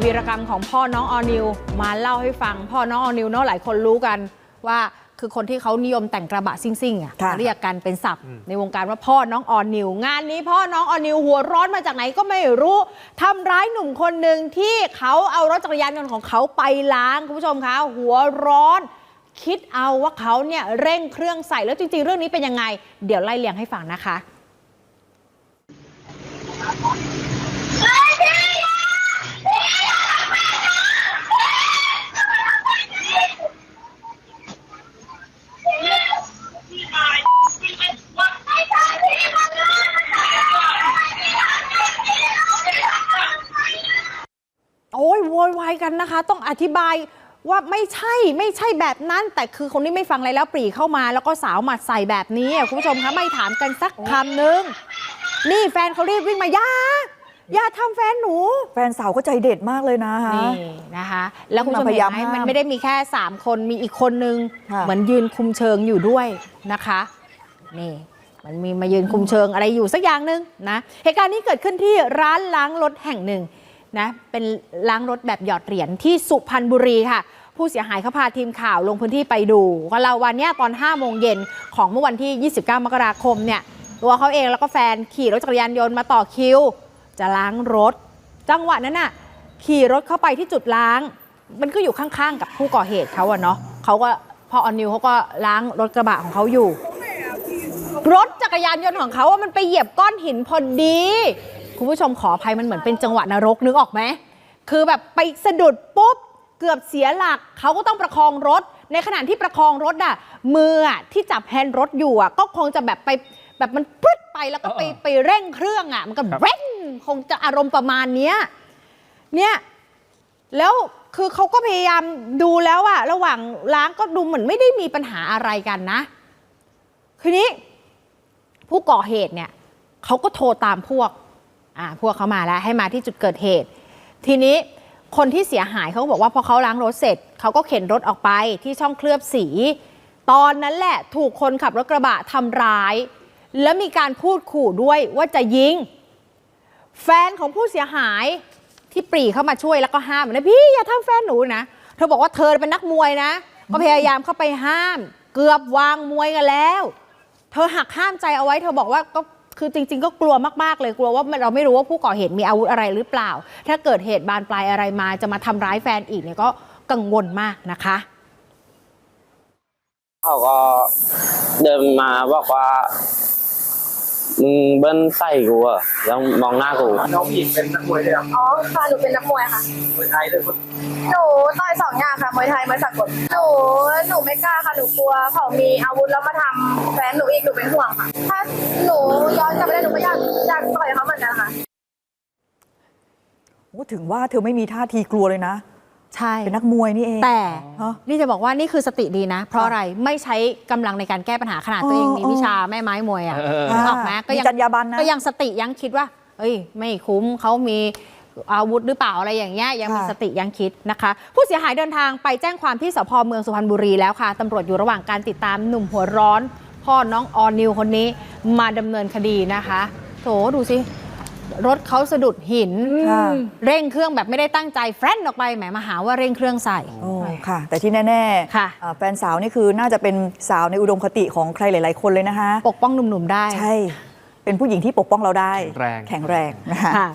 วีรกรรมของพ่อน้องออนิวมาเล่าให้ฟัง พ่อน้องออนิวเนาะหลายคนรู้กันว่าคือคนที่เขานิยมแต่งกระบะซิ่งๆอะค่ะ เรียกกันเป็นศัพท์ในวงการว่าพ่อน้องออนิว งานนี้พ่อน้องออนิวหัวร้อนมาจากไหนก็ไม่รู้ทำร้ายหนุ่มคนหนึ่งที่เขาเอารถจักรยานยนต์ของเขาไปล้างคุณผู้ชมคะหัวร้อน คิดเอาว่าเขาเนี่ยเร่งเครื่องใส่แล้วจริงๆ เรื่องนี้เป็นยังไง เดี๋ยวไล่เลียงให้ฟังนะคะ โอ้ยโวยวายกันนะคะ ต้องอธิบายว่าไม่ใช่ไม่ใช่แบบนั้น แต่คือคนนี้ไม่ฟังอะไรแล้วปรีเข้ามา แล้วก็สาวหมัดใส่แบบนี้อะคุณผู้ชมคะไม่ถามกันสักคำนึง นี่แฟนเขารีบวิ่งมาอย่าอย่าทำแฟนหนู แฟนสาวก็ใจเด็ดมากเลยนะฮะนี่นะคะ แล้วคุณผู้ชมมาพเห็ยายามนไหมห้ามมันไม่ได้มีแค่ 3 คนมีอีกคนนึง ค่ะ เหมือนยืนคุมเชิงอยู่ด้วยนะคะ นี่มันมีมายืนคุมเชิงอะไรอยู่สักอย่างหนึ่งนะเหตุการณ์นี้เกิดขึ้นที่ร้านล้างรถแห่งหนึ่ง นะเป็นล้างรถแบบหยอดเหรียญที่สุพรรณบุรีค่ะ ผู้เสียหายเขาพาทีมข่าวลงพื้นที่ไปดูก็เล่าวันเนี้ยตอน 5 โมงเย็นของเมื่อวันที่ 29 มกราคมเนี่ยตัวเขาเองแล้วก็แฟนขี่รถจักรยานยนต์มาต่อคิว จะล้างรถ จังหวะนั้นน่ะขี่รถเข้าไปที่จุดล้าง มันก็อยู่ข้างๆ กับผู้ก่อเหตุเขาอะเนาะเขาก็พอออนนิวเขาก็ล้างรถกระบะของเขาอยู่ รถจักรยานยนต์ของเขาว่ามันไปเหยียบก้อนหินพอดี คุณผู้ชมขออภัยมันเหมือนเป็นจังหวะนรกนึกออกไหมคือแบบไปสะดุดปุ๊บเกือบเสียหลักเขาก็ต้องประคองรถ ในขณะที่ประคองรถอะมืออะที่จับแฮนด์รถอยู่อะก็คงจะแบบไปแบบมันปึ๊ดไปแล้วก็ไปเออไปเร่งเครื่องอะมันก็ครับเร่งคงจะอารมณ์ประมาณเนี้ยเนี่ยแล้วคือเขาก็พยายามดูแล้วอะระหว่างล้างก็ดูเหมือนไม่ได้มีปัญหาอะไรกันนะ คืนนี้ผู้ก่อเหตุเนี่ยเขาก็โทรตามพวก อ่าพวกเขามาแล้วให้มาที่จุดเกิดเหตุ ทีนี้คนที่เสียหายเขาก็บอกว่าพอเขาล้างรถเสร็จเขาก็เข็นรถออกไปที่ช่องเคลือบสี ตอนนั้นแหละถูกคนขับรถกระบะทำร้าย แล้วมีการพูดขู่ด้วยว่าจะยิง แฟนของผู้เสียหายที่ปรีเข้ามาช่วยแล้วก็ห้ามนะพี่อย่าทำแฟนหนูนะเธอบอกว่าเธอเป็นนักมวยนะ ก็พยายามเข้าไปห้าม เกือบวางมวยกันแล้ว เธอหักห้ามใจเอาไว้ เธอบอกว่าก็ คือจริง ๆ ก็กลัวมากๆ เลยกลัวว่าเราไม่รู้ว่าผู้ก่อเหตุมีอาวุธอะไรหรือเปล่า ถ้าเกิดเหตุบานปลายอะไรมาจะมาทำร้ายแฟนอีกเนี่ยก็กังวลมากนะคะ เขาก็เดินมาบอกว่ามึงเบิ้ลใส่กูอะแล้วมองหน้ากู น้องผู้หญิงเป็นนักมวยด้วยครับอ๋อค่ะหนูเป็นนักมวยค่ะมวยไทยด้วยคนหนูต่อย มวยไทยมวยสากลหนูหนูไม่กล้าค่ะหนูกลัวเขามีอาวุธแล้วมาทำแฟนหนูอีกหนูเป็นห่วงค่ะ ถ้าหนูย้อนกลับไปได้หนูก็อยากอยากต่อยเขาเหมือนกันค่ะ โอ้ถึงว่าเธอไม่มีท่าทีกลัวเลยนะ ใช่ เป็นนักมวยนี่เอง แต่ฮะนี่จะบอกว่านี่คือสติดีนะ เพราะค่ะอะไรไม่ใช้กำลังในการแก้ปัญหาขนาดตัวเองอ๋อมีวิชาแม่ไม้มวยอะเออ นึกออกไหมก็ยังมีจรรยาบรรณนะ ก็ยังสติยังคิดว่า เอ้ย ไม่คุ้มเขามี อาวุธหรือเปล่าอะไรอย่างเงี้ยยังมีค่ะสติยังคิดนะคะ ผู้เสียหายเดินทางไปแจ้งความที่สพเมืองสุพรรณบุรีแล้วค่ะตำรวจอยู่ระหว่างการติดตามหนุ่มหัวร้อน พ่อน้องออนิวคนนี้มาดำเนินคดีนะคะโถดูสิรถเขาสะดุดหินค่ะเร่งเครื่องแบบไม่ได้ตั้งใจแฟรนออกไปแหมมาหาว่าเร่งเครื่องใส่โอ้ค่ะ แต่ที่แน่ค่ะอ่าแฟนสาวนี่คือน่าจะเป็นสาวในอุดมคติของใครหลาย ๆ คนเลยนะคะ ปกป้องหนุ่มๆได้ ใช่ เป็นผู้หญิงที่ปกป้องเราได้ แข็งแรงแข็งแรงนะคะค่ะ